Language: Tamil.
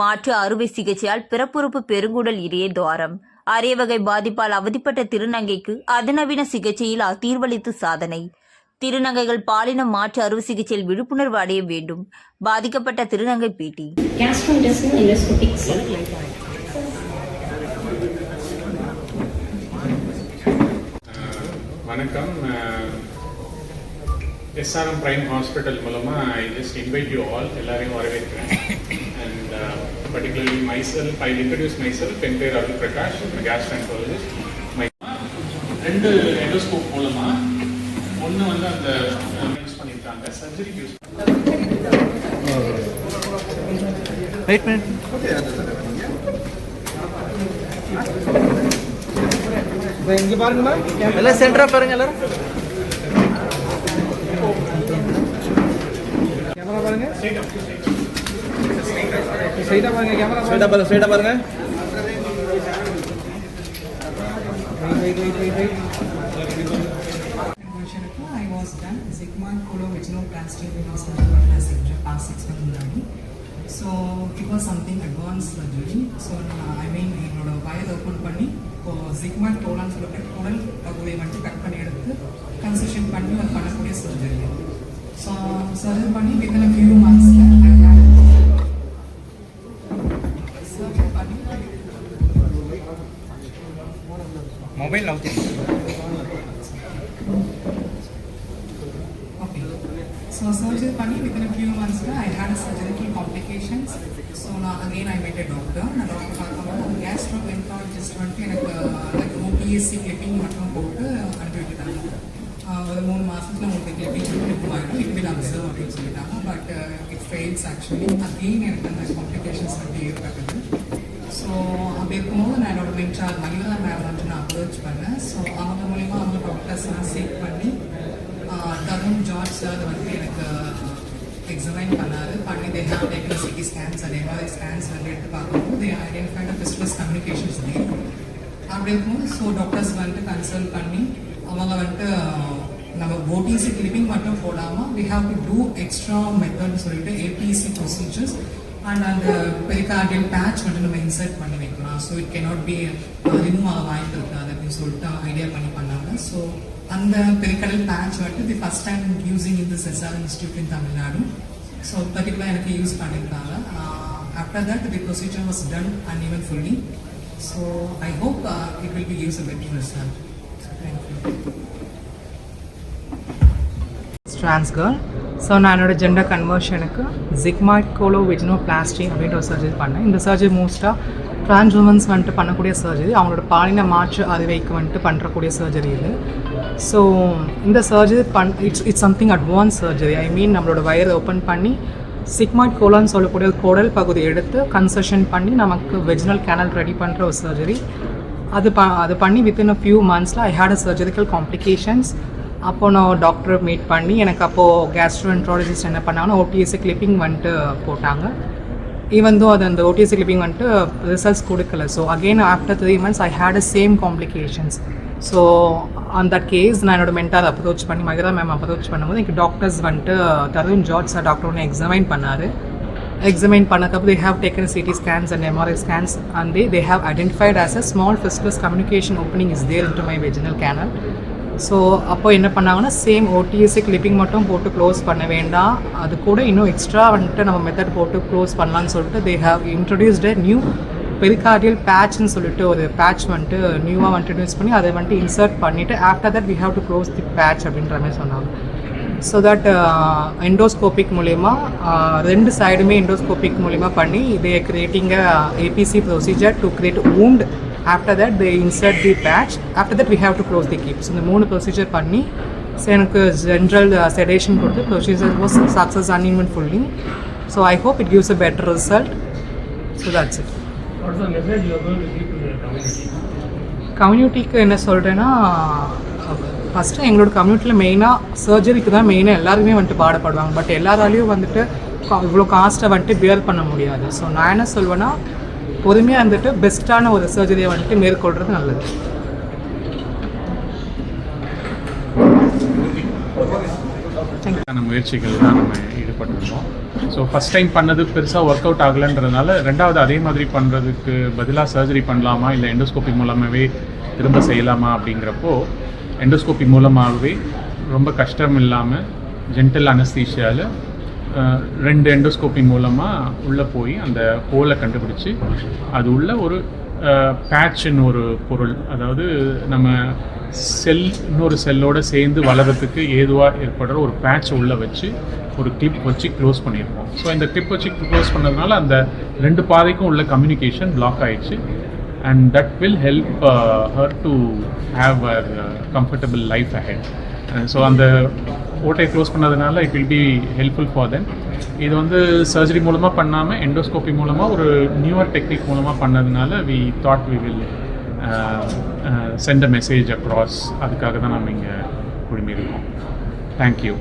மாற்று அறுவை சிகிச்சையால் பிறப்புறுப்பு பெருங்குடல் இடையே துவாரம். அரிய வகை பாதிப்பால் அவதிப்பட்ட திருநங்கைக்கு அதிநவீன சிகிச்சையில் தீர்வளித்து சாதனை. திருநங்கைகள் பாலின மாற்று அறுவை சிகிச்சையில் விழிப்புணர்வு அடைய வேண்டும். பாதிக்கப்பட்ட திருநங்கை பேட்டி. வணக்கம். எஸ்ஆர்எம் பிரைம் ஹாஸ்பிட்டல் மூலமாக I just invite you all எல்லாரையும் வரவேற்கிறேன். Particularly myself I introduce myself என் பேர் அருள் பிரகாஷ் கேஸ்ட்ரான்டாலஜிஸ்ட் மை ரெண்டு எண்டோஸ்கோப் மூலமாக ஒன்று வந்து அந்த யூஸ் பண்ணியிருக்காங்க சர்ஜரிக்கு யூஸ் வெயிட் மினிட் இங்க பாருங்கம்மா. எல்லாம் சென்டரா பாருங்க எல்லாரும். கேமரா பாருங்க. ஸ்ட்ரைட்டா பாருங்க கேமரா ஸ்ட்ரைட்டா பாருங்க ஸ்ட்ரைட்டா பாருங்க wait wait wait wait Conversion I was done Sigma colovaginoplasty when I was done past six months முன்னாடி so it was something advance surgery so I mean என்னோட வயதை ஓப்பன் பண்ணி இப்போ சிக்மா டோலான்னு சொல்லப்பட்ட குடல் பகுதியை மட்டும் கட் பண்ணி எடுத்து கன்செஷன் பண்ணி அது பண்ணக்கூடிய சர்ஜரி ஸோ சர்ஜரி பண்ணி within few மந்த்ஸில் mobile நவுத்தி Okay. So surgery பண்ணி within a few months I had a surgical complications. So now again I met a doctor. நான் டாக்டர் பார்க்கும்போது கேஸ்ட்ரோ என்ட்ராலஜிஸ்ட் வந்துட்டு எனக்கு லைக் ஓபிஎஸ்சி கிளிப்பிங் மட்டும் போட்டு அனுப்பி விட்டுட்டாங்க ஆஹ் ஒரு மூணு மாசத்துல உங்களுக்கு கிளிப்பிங் ரிமூவ் ஆகிடும் இட் வில் அப்சர்வ் அப்படின்னு சொல்லிட்டாங்க but it fails actually again எனக்கு அந்த காம்ப்ளிகேஷன்ஸ் வந்து ஏற்பட்டது ஸோ அப்படி இருக்கும்போது நான் என்னோட மென்டார் மகிழா மேம் வந்து நான் அப்ரோச் பண்ணேன். ஸோ அவங்க மூலிமா அவங்க டாக்டர்ஸ்லாம் சீக் பண்ணி தருண் ஜார்ஜ் சார் வந்து எனக்கு எக்ஸாமின் பண்ணாரு. பண்ணி they have taken CT scans அதே மாதிரி ஸ்கேன்ஸ் வந்து எடுத்து பார்க்கும்போது தே ஐடென்டிஃபைட் பிஸ்டஸ் கம்யூனிகேஷன்ஸ் அப்படி இருக்கும்போது ஸோ டாக்டர்ஸ் வந்துட்டு கன்சல்ட் பண்ணி அவங்க வந்துட்டு நம்ம ஓடிசி கிளிப்பிங் மட்டும் போடாமல் we have to do extra மெத்தட்னு சொல்லிட்டு ஏபிசி ப்ரொசீஜர்ஸ் அண்ட் அந்த பெரிகார்டியல் பேட்ச் வந்து நம்ம இன்சர்ட் பண்ணி வைக்கலாம் so it cannot be remove ஆக வாய்ப்பு இருக்காது அப்படின்னு சொல்லிட்டு ஐடியா பண்ணி பண்ணாங்க. ஸோ அந்த பெரிகார்டியல் பேட்ச் வந்து the first time using in this institute in Tamil Nadu so particular எனக்கு யூஸ் பண்ணியிருக்காங்க. After that the procedure was done and even fully so I hope it will be use a better result thank you trans girl so நான் என்னோட ஜெண்டர் கன்வர்ஷனுக்கு ஜிக்மாட் கோலோ விஜ்னோ பிளாஸ்டி அப்படின்ற ஒரு சர்ஜரி பண்ணேன். இந்த சர்ஜரி மோஸ்ட்டாக ட்ரான்ஸ் உமன்ஸ் வந்துட்டு பண்ணக்கூடிய சர்ஜரி அவங்களோட பாலின மாற்று அறுவைக்கு வந்துட்டு பண்ணுறக்கூடிய சர்ஜரி இது. ஸோ இந்த சர்ஜரி பண் it's it's something advance surgery I mean நம்மளோட வயரை ஓப்பன் பண்ணி சிக்மாட் கோலான்னு சொல்லக்கூடிய குடல் பகுதி எடுத்து கன்செஷன் பண்ணி நமக்கு வெஜினல் கேனல் ரெடி பண்ணுற ஒரு சர்ஜரி அது ப அது பண்ணி within a few மந்த்ஸில் I had a surgical complications அப்போ நான் டாக்டரை மீட் பண்ணி எனக்கு அப்போது கேஸ்ட்ரோஎன்ட்ராலஜிஸ்ட் என்ன பண்ணாங்கன்னா ஓடிஎஸ்சி கிளிப்பிங் வந்துட்டு போட்டாங்க. ஈவன் தோ அது அந்த ஓடிஎஸ்சி கிளிப்பிங் வந்துட்டு ரிசல்ட்ஸ் கொடுக்கல. So again after three months I had a same complications so அந்த கேஸ் நான் என்னோட மென்டார் அப்ரோச் பண்ணி மகிதா மேம் அப்ரோச் பண்ணும்போது எனக்கு டாக்டர்ஸ் வந்துட்டு தருண் ஜார்ஜ் சார் டாக்டர் ஒன்று எக்ஸாமைன் பண்ணார். எக்ஸாமைன் பண்ணக்கப்புறம் they have taken CT scans and MRI scans and they have identified as a small small communication opening is there in to my vaginal canal so அப்போ என்ன பண்ணாங்கன்னா சேம் ஓடிஎஸ்சி கிளிப்பிங் மட்டும் போட்டு க்ளோஸ் பண்ண வேண்டாம். அது கூட இன்னும் எக்ஸ்ட்ரா வந்துட்டு நம்ம மெத்தட் போட்டு க்ளோஸ் பண்ணலாம்னு சொல்லிட்டு they have introduced new pericardial பேட்ச்னு சொல்லிட்டு ஒரு பேட்ச் வந்துட்டு நியூவாக வந்துட்டு பண்ணி அதை வந்துட்டு இன்சர்ட் பண்ணிவிட்டு after that we have to close the patch அப்படின்ற மாதிரி சொன்னாங்க. ஸோ தட் எண்டோஸ்கோபிக் மூலயமா ரெண்டு சைடுமே எண்டோஸ்கோபிக் மூலயமா பண்ணி they creating ABC procedure to create wound after that they insert the patch after that we have to close the keeps இந்த மூணு ப்ரொசீஜர் பண்ணி ஸோ எனக்கு ஜென்ரல் செடேஷன் கொடுத்து procedure was success uneven fully so I hope it gives a better result so that's it கம்யூனிட்டிக்கு என்ன சொல்கிறேன்னா ஃபஸ்ட்டு எங்களோட கம்யூனிட்டியில் மெயினாக சர்ஜரிக்கு தான் மெயினாக எல்லாருமே வந்துட்டு பாடப்படுவாங்க பட் எல்லாராலையும் வந்துட்டு இவ்வளோ காஸ்ட்டை வந்துட்டு பியர் பண்ண முடியாது. ஸோ நான் என்ன சொல்வேன்னா பொறுமையாக இருந்துட்டு பெஸ்ட்டான ஒரு சர்ஜரியை வந்துட்டு மேற்கொள்கிறது நல்லது. முயற்சிகள் தான் நம்ம எடுக்கணும் ஸோ ஃபஸ்ட் டைம் பண்ணது பெருசாக ஒர்க் அவுட் ஆகலைன்றதுனால ரெண்டாவது அதே மாதிரி பண்ணுறதுக்கு பதிலாக சர்ஜரி பண்ணலாமா இல்லை எண்டோஸ்கோபி மூலமாகவே திரும்ப செய்யலாமா அப்படிங்கிறப்போ எண்டோஸ்கோபி மூலமாகவே ரொம்ப கஷ்டம் இல்லாமல் ஜென்டல் அனஸ்தீஷியாவில் ரெண்டு எண்டோஸ்கோப்பி மூலமாக உள்ளே போய் அந்த ஹோலை கண்டுபிடிச்சி அது உள்ள ஒரு பேட்ச்னு ஒரு பொருள். அதாவது நம்ம செல் இன்னொரு செல்லோடு சேர்ந்து வளர்கிறதுக்கு ஏதுவாக ஏற்படுற ஒரு பேட்ச் உள்ளே வச்சு ஒரு கிளிப் வச்சு க்ளோஸ் பண்ணியிருப்போம். ஸோ இந்த கிளிப் வச்சு க்ளோஸ் பண்ணதுனால அந்த ரெண்டு பாதைக்கும் உள்ள கம்யூனிகேஷன் பிளாக் ஆயிடுச்சு. And that will help her to have a comfortable life ahead so அந்த ஓட்டை க்ளோஸ் பண்ணதுனால it will be helpful for then இது வந்து சர்ஜரி மூலமாக பண்ணாமல் எண்டோஸ்கோபி மூலமாக ஒரு நியூவர் டெக்னிக் மூலமாக பண்ணதுனால we thought we will send a message across அதுக்காக தான் நம்ம இங்கே குழுமி இருக்கோம் தேங்க்யூ